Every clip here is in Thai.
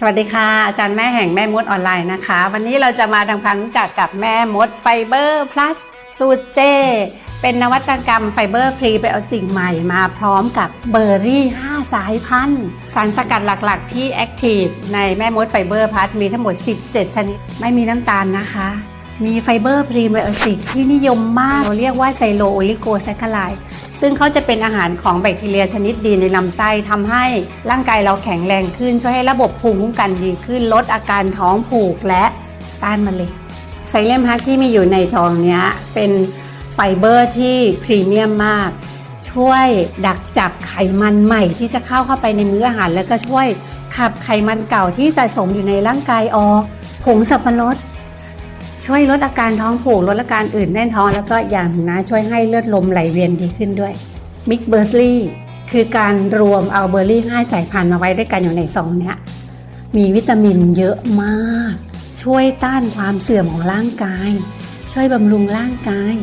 สวัสดีค่ะ อาจารย์แม่แห่งแม่มดออนไลน์นะคะ วันนี้เราจะมาทำความรู้จักกับแม่มดไฟเบอร์พลัสสูตรเจ เป็นนวัตกรรมไฟเบอร์พรีไบโอติกใหม่มาพร้อมกับเบอร์รี่ 5 สายพันธุ์ สารสกัดหลักๆ ที่แอคทีฟในแม่มดไฟเบอร์พลัสมีทั้งหมด 17 ชนิด ไม่มีน้ำตาลนะคะ มีไฟเบอร์พรีไบโอติกที่นิยมมากเราเรียกว่าไซโลโอลิโกแซคคาไล ซึ่งเขาจะเป็นอาหารของแบคทีเรียชนิดดีในลำไส้ทำให้ร่างกายเราแข็งแรงขึ้น ช่วยให้ระบบภูมิคุ้มกันดีขึ้น ลดอาการท้องผูกและต้านมะเร็งไซเลมฮักที่มีอยู่ในทองนี้เป็นไฟเบอร์ที่พรีเมียมมาก ช่วยดักจับไขมันใหม่ที่จะเข้าเข้าไปในมื้ออาหารแล้วก็ช่วยขับไขมันเก่าที่สะสมอยู่ในร่างกายออกผงสับปะรด ช่วยลดอาการท้องผูกลดอาการอื่นแน่นท้อง แล้วก็อย่างนะช่วยให้เลือดลมไหลเวียนดีขึ้นด้วยมิกเบอร์รี่คือการรวมเอาเบอร์รี่ห้าสายพันธุ์มาไว้ด้วยกันอยู่ในซองเนี้ยมีวิตามินเยอะมาก ช่วยต้านความเสื่อมของร่างกาย ช่วยบำรุงร่างกาย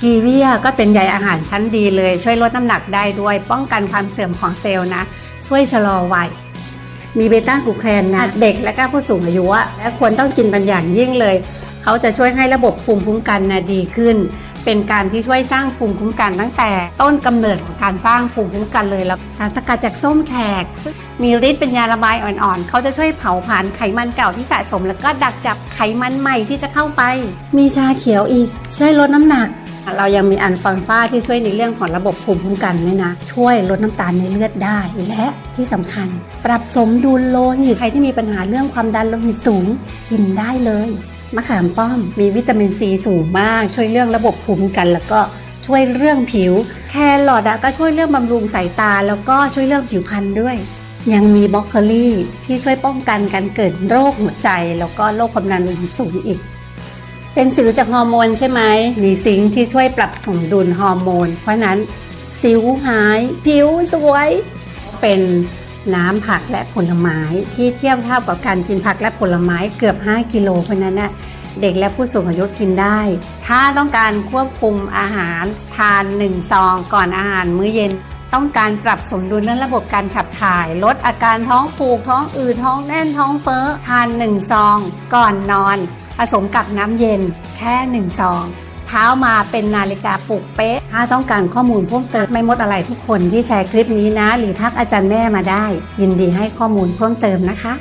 กีเวียก็เป็นใยอาหารชั้นดีเลย ช่วยลดน้ำหนักได้ด้วย ป้องกันความเสื่อมของเซลล์นะ ช่วยชะลอวัยมีเบต้ากลูแคนนะ เด็กและก็ผู้สูงอายุและควรต้องกินเป็นอย่างยิ่งเลย เขาจะช่วยให้ระบบภูมิคุ้มกันนะดีขึ้น เป็นการที่ช่วยสร้างภูมิคุ้มกันตั้งแต่ต้นกำเนิดของการสร้างภูมิคุ้มกันเลยแล้วสารสกัดจากส้มแขกซึ่งมีฤทธิ์เป็นยาระบายอ่อนๆ เขาจะช่วยเผาผลาญไขมันเก่าที่สะสม แล้วก็ดักจับไขมันใหม่ที่จะเข้าไป มีชาเขียวอีก ช่วยลดน้ำหนัก เรายังมีอันฟังฟ้าที่ช่วยในเรื่องของระบบภูมิคุ้มกันด้วยนะ ช่วยลดน้ำตาลในเลือดได้ และที่สำคัญ ปรับสมดุลโลหิต ใครที่มีปัญหาเรื่องความดันโลหิตสูง กินได้เลย มะขามป้อมมีวิตามินซีสูงมาก ช่วยเรื่องระบบภูมิคุ้มกันแล้วก็ช่วยเรื่องผิว แครอทอะก็ช่วยเรื่องบำรุงสายตา แล้วก็ช่วยเรื่องผิวพรรณด้วย ยังมีบรอกโคลี่ที่ช่วยป้องกันการเกิดโรคหัวใจ แล้วก็โรคความดันโลหิตสูงอีก เป็นสิวจากฮอร์โมนใช่ไหมมีซิงค์ที่ช่วยปรับสมดุลฮอร์โมน เพราะนั้นสิวหาย ผิวสวย เป็น น้ำผักและผลไม้ที่เทียบเท่ากับการกินผักและผลไม้เกือบ 5 กิโลเพราะนั้นน่ะเด็กและผู้สูงอายุกินได้ ถ้าต้องการควบคุมอาหารทาน1ซองก่อนอาหารมื้อเย็น ต้องการปรับสมดุลเรื่องระบบการขับถ่าย ลดอาการท้องผูกท้องอืดท้องแน่นท้องเฟ้อทาน1ซอง ก่อนนอน ผสมกับน้ำเย็นแค่1ซอง เช้ามาเป็นนาฬิกาปลุกเป๊ะ ถ้าต้องการข้อมูลเพิ่มเติมไม่มดอะไรทุกคนที่แชร์คลิปนี้นะ หรือทักอาจารย์แม่มาได้ ยินดีให้ข้อมูลเพิ่มเติมนะคะ